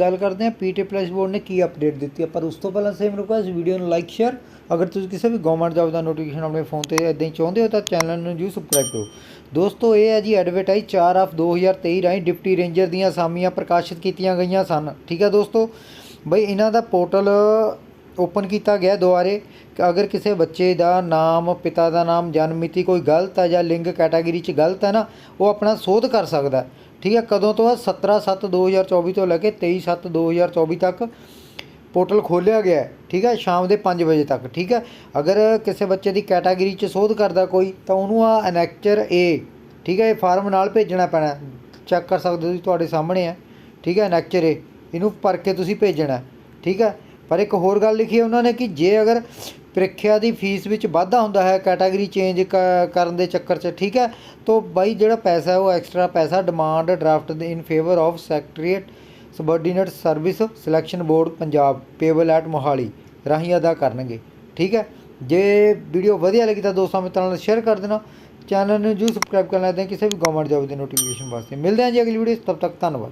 ਗੱਲ ਕਰਦੇ ਹਾਂ ਪੀਟੀ ਪਲੱਸ ਬੋਰਡ ਨੇ ਕੀ ਅਪਡੇਟ ਦਿੱਤੀ। ਹੈ ਪਰ ਉਸ ਤੋਂ ਪਹਿਲਾਂ ਸੇਮ ਰਿਕੁਐਸਟ ਵੀਡੀਓ ਨੂੰ ਲਾਈਕ ਸ਼ੇਅਰ ਅਗਰ ਤੁਸੀਂ ਕਿਸੇ ਵੀ ਗਵਰਨਮੈਂਟ ਜੌਬ ਦਾ ਨੋਟੀਫਿਕੇਸ਼ਨ ਆਪਣੇ ਫੋਨ ਤੇ ਇਦਾਂ ਹੀ ਚਾਹੁੰਦੇ ਹੋ, ਤਾਂ ਚੈਨਲ ਨੂੰ ਜਰੂਰ ਸਬਸਕ੍ਰਾਈਬ ਕਰੋ। ਦੋਸਤੋ, ਇਹ ਹੈ ਜੀ ਐਡਵਰਟਾਈਜ਼ 4 ਆਫ 2023 ਰਾਹੀਂ ਡਿਪਟੀ ਰੇਂਜਰ ਦੀਆਂ ਅਸਾਮੀਆਂ ਪ੍ਰਕਾਸ਼ਿਤ ਕੀਤੀਆਂ ਗਈਆਂ ਸਨ। ਠੀਕ ਹੈ ਦੋਸਤੋ, ਬਈ ਇਹਨਾਂ ਦਾ ਪੋਰਟਲ ਓਪਨ ਕੀਤਾ ਗਿਆ ਦੁਆਰੇ। ਕਿ ਅਗਰ ਕਿਸੇ ਬੱਚੇ ਦਾ ਨਾਮ, ਪਿਤਾ ਦਾ ਨਾਮ ਜਨਮ ਮਿਤੀ ਕੋਈ ਗਲਤ ਹੈ ਜਾਂ ਲਿੰਗ ਕੈਟਾਗਰੀ 'ਚ ਗਲਤ ਹੈ ਨਾ, ਉਹ ਆਪਣਾ ਸੋਧ ਕਰ ਸਕਦਾ ਠੀਕ ਹੈ, ਕਦੋਂ ਤੋਂ ਹੈ 17/7/2024 ਤੋਂ ਲੈ ਕੇ 23/7/2024 ਤੱਕ ਪੋਰਟਲ ਖੋਲ੍ਹਿਆ ਗਿਆ ਠੀਕ ਹੈ, ਸ਼ਾਮ ਦੇ 5 ਵਜੇ ਤੱਕ। ਠੀਕ ਹੈ, ਅਗਰ ਕਿਸੇ ਬੱਚੇ ਦੀ ਕੈਟਾਗਰੀ 'ਚ ਸੋਧ ਕਰਦਾ ਕੋਈ, ਤਾਂ ਉਹਨੂੰ ਆ ਅਨੈਕਚਰ ਏ ਠੀਕ ਹੈ, ਇਹ ਫਾਰਮ ਨਾਲ ਭੇਜਣਾ ਪੈਣਾ ਚੈੱਕ ਕਰ ਸਕਦੇ ਹੋ ਤੁਸੀਂ, ਤੁਹਾਡੇ ਸਾਹਮਣੇ ਹੈ। ਠੀਕ ਹੈ ਅਨੈਕਚਰ ਏ ਇਹਨੂੰ ਭਰ ਕੇ ਤੁਸੀਂ ਭੇਜਣਾ ਠੀਕ ਹੈ ਪਰ ਇੱਕ ਹੋਰ ਗੱਲ ਲਿਖੀ ਹੈ ਉਹਨਾਂ ਨੇ ਕਿ ਜੇ ਅਗਰ ਪ੍ਰੀਖਿਆ ਦੀ ਫੀਸ ਵਿੱਚ ਵਾਧਾ ਹੁੰਦਾ ਹੈ ਕੈਟਾਗਰੀ ਚੇਂਜ ਕਰਨ ਦੇ ਚੱਕਰ 'ਚ, ਠੀਕ ਹੈ, ਤਾਂ ਬਾਈ ਜਿਹੜਾ ਪੈਸਾ ਹੈ ਉਹ ਐਕਸਟਰਾ ਪੈਸਾ ਡਿਮਾਂਡ ਡਰਾਫਟ ਦੇ in favour of secretariat subordinate service selection board Punjab payable at Mohali ਰਾਹੀਂ ਅਦਾ ਕਰਨਗੇ, ਠੀਕ ਹੈ। ਜੇ ਵੀਡੀਓ ਵਧੀਆ ਲੱਗੀ ਤਾਂ ਦੋਸਤਾਂ ਮਿੱਤਰਾਂ ਨਾਲ ਸ਼ੇਅਰ ਕਰ ਦੇਣਾ। ਚੈਨਲ ਨੂੰ ਜਰੂਰ ਸਬਸਕ੍ਰਾਈਬ ਕਰ ਲੈਣਾ ਕਿਸੇ ਵੀ ਗਵਰਨਮੈਂਟ ਜੋਬ ਦੀ ਨੋਟੀਫਿਕੇਸ਼ਨ ਵਾਸਤੇ। ਮਿਲਦੇ ਹਾਂ ਜੀ ਅਗਲੀ ਵੀਡੀਓ 'ਚ ਤਬ ਤੱਕ ਧੰਨਵਾਦ।